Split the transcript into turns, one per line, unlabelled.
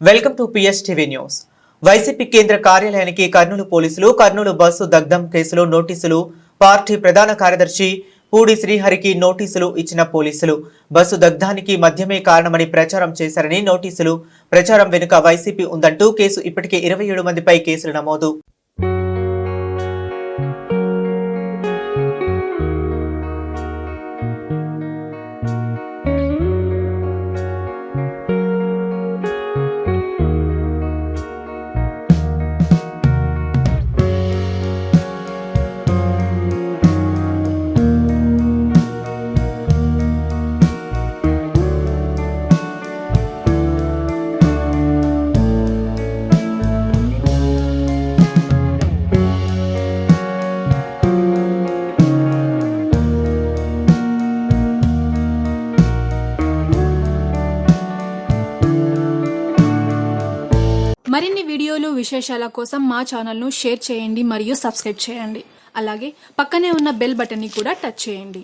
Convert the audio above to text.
Welcome to PS TV news YCP కేంద్ర కార్యాలయానికి కర్నూలు పోలీసులు కర్నూలు బస్సు దగ్ధం కేసులో నోటీసులు పార్టీ ప్రధాన కార్యదర్శి పూడి శ్రీహరికి నోటీసులు ఇచ్చిన పోలీసులు. బస్సు దగ్ధానికి మద్యమే కారణమని ప్రచారం చేశారని నోటీసులు. ప్రచారం వెనుక వైసీపీ ఉందంటూ కేసు ఇప్పటికే ఇరవై ఏడు మందిపై కేసులు నమోదు.
మరిన్ని వీడియోలు విశేషాల కోసం మా ఛానల్ను షేర్ చేయండి మరియు సబ్స్క్రైబ్ చేయండి. అలాగే పక్కనే ఉన్న బెల్ బటన్ని కూడా టచ్ చేయండి.